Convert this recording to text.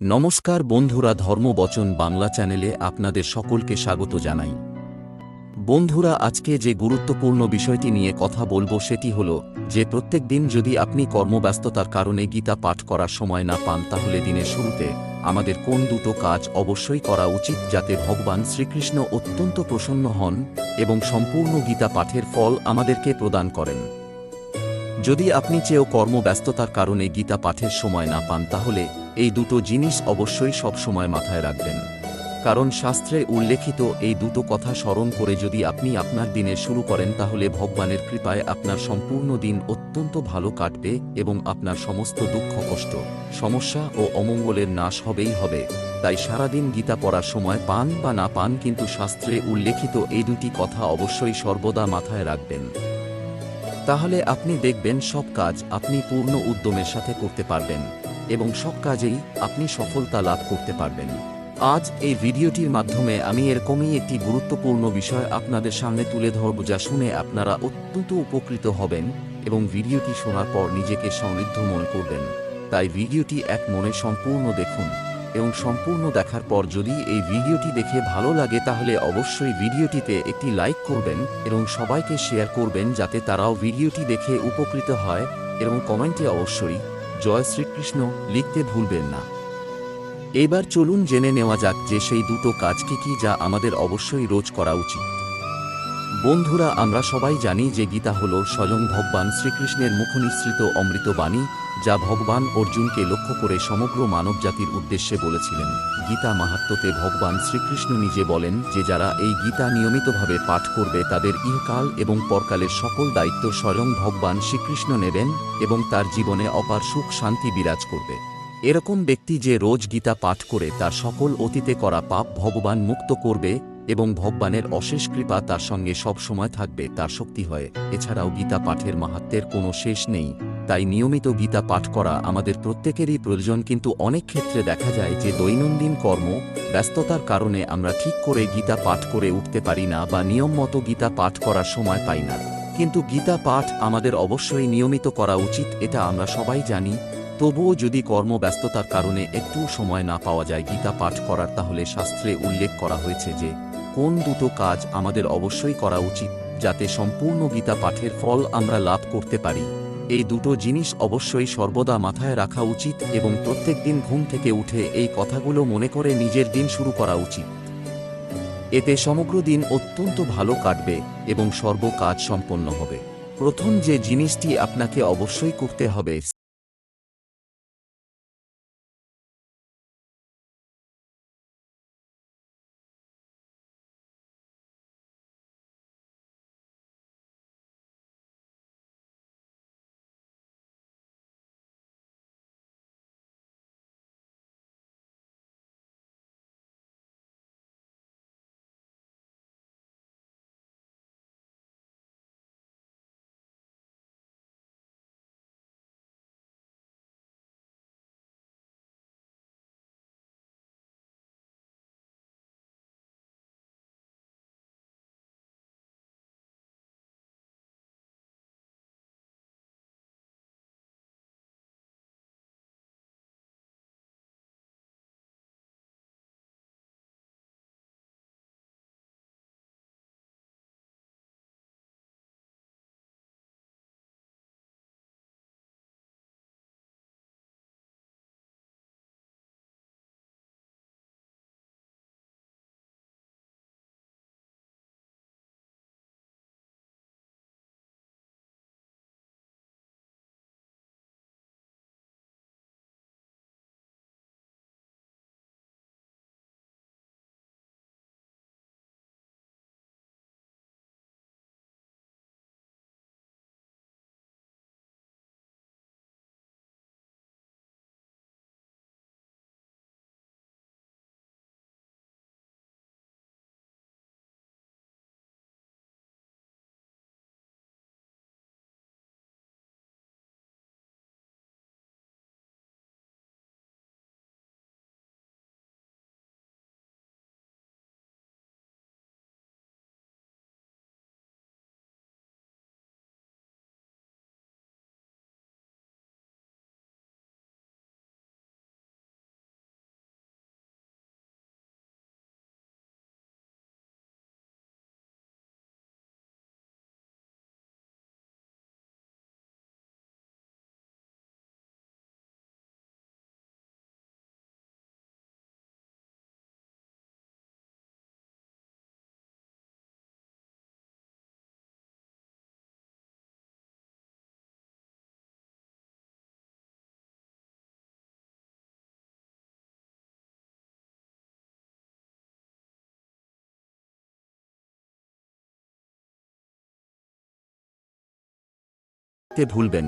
নমস্কার বন্ধুরা ধর্মবচন বাংলা চ্যানেলে আপনাদের সকলকে স্বাগত জানাই। বন্ধুরা, আজকে যে গুরুত্বপূর্ণ বিষয়টি নিয়ে কথা বলব সেটি হল, যে প্রত্যেক দিন যদি আপনি কর্মব্যস্ততার কারণে গীতা পাঠ করার সময় না পান, তাহলে দিনের শুরুতে আমাদের কোন দুটো কাজ অবশ্যই করা উচিত যাতে ভগবান শ্রীকৃষ্ণ অত্যন্ত প্রসন্ন হন এবং সম্পূর্ণ গীতা পাঠের ফল আমাদেরকে প্রদান করেন। যদি আপনি চেয়েও কর্মব্যস্ততার কারণে গীতা পাঠের সময় না পান, তাহলে এই দুটো জিনিস অবশ্যই সবসময় মাথায় রাখবেন। কারণ শাস্ত্রে উল্লেখিত এই দুটো কথা স্মরণ করে যদি আপনি আপনার দিনের শুরু করেন, তাহলে ভগবানের কৃপায় আপনার সম্পূর্ণ দিন অত্যন্ত ভালো কাটবে এবং আপনার সমস্ত দুঃখ, কষ্ট, সমস্যা ও অমঙ্গলের নাশ হবেই হবে। তাই সারাদিন গীতা পড়ার সময় পান বা না পান কিন্তু শাস্ত্রে উল্লেখিত এই দুটি কথা অবশ্যই সর্বদা মাথায় রাখবেন। তাহলে আপনি দেখবেন সব কাজ আপনি পূর্ণ উদ্যমের সাথে করতে পারবেন। এবং সব কাজেই আপনি সফলতা লাভ করতে পারবেন। আজ এই ভিডিওটির মাধ্যমে আমি এরকমই একটি গুরুত্বপূর্ণ বিষয় আপনাদের সামনে তুলে ধরব যা শুনে আপনারা অত্যন্ত উপকৃত হবেন এবং ভিডিওটি শোনার পর নিজেকে সমৃদ্ধ মনে করবেন। তাই ভিডিওটি এক মনে সম্পূর্ণ দেখুন এবং সম্পূর্ণ দেখার পর যদি এই ভিডিওটি দেখে ভালো লাগে তাহলে অবশ্যই ভিডিওটিতে একটি লাইক করবেন এবং সবাইকে শেয়ার করবেন যাতে তারাও ভিডিওটি দেখে উপকৃত হয় এবং কমেন্টে অবশ্যই জয় শ্রীকৃষ্ণ লিখতে ভুলবেন না। এবার চলুন জেনে নেওয়া যাক যে সেই দুটো কাজ কি কি যা আমাদের অবশ্যই রোজ করা উচিত। বন্ধুরা, আমরা সবাই জানি যে গীতা হল স্বয়ং ভগবান শ্রীকৃষ্ণের মুখনিসৃত অমৃত বাণী, যা ভগবান অর্জুনকে লক্ষ্য করে সমগ্র মানবজাতির উদ্দেশ্যে বলেছিলেন। গীতা মাহাত্ম্যতে ভগবান শ্রীকৃষ্ণ নিজে বলেন যে যারা এই গীতা নিয়মিতভাবে পাঠ করবে তাদের ইহকাল এবং পরকালের সকল দায়িত্ব স্বয়ং ভগবান শ্রীকৃষ্ণ নেবেন এবং তার জীবনে অপার সুখ শান্তি বিরাজ করবে। এরকম ব্যক্তি যে রোজ গীতা পাঠ করে তার সকল অতীতে করা পাপ ভগবান মুক্ত করবে এবং ভগবানের অশেষ কৃপা তার সঙ্গে সব সময় থাকবে, তার শক্তি হয়। এছাড়াও গীতা পাঠের মাহাত্মের কোনো শেষ নেই। তাই নিয়মিত গীতা পাঠ করা আমাদের প্রত্যেকেরই প্রয়োজন, কিন্তু অনেক ক্ষেত্রে দেখা যায় যে দৈনন্দিন কর্ম ব্যস্ততার কারণে আমরা ঠিক করে গীতা পাঠ করে উঠতে পারি না বা নিয়ম মতো গীতা পাঠ করার সময় পাই না। কিন্তু গীতা পাঠ আমাদের অবশ্যই নিয়মিত করা উচিত, এটা আমরা সবাই জানি। তবুও যদি কর্মব্যস্ততার কারণে একটু সময় না পাওয়া যায় গীতা পাঠ করার, তাহলে শাস্ত্রে উল্লেখ করা হয়েছে যে কোন দুটো কাজ আমাদের অবশ্যই করা উচিত, যাতে সম্পূর্ণ গীতা পাঠের ফল আমরা লাভ করতে পারি। এই দুটো জিনিস অবশ্যই সর্বদা মাথায় রাখা উচিত এবং প্রত্যেক দিন ঘুম থেকে উঠে এই কথাগুলো মনে করে নিজের দিন শুরু করা উচিত। এতে সমগ্র দিন অত্যন্ত ভালো কাটবে এবং সর্ব কাজ সম্পন্ন হবে। প্রথম যে জিনিসটি আপনাকে অবশ্যই করতে হবে ভুলবেন।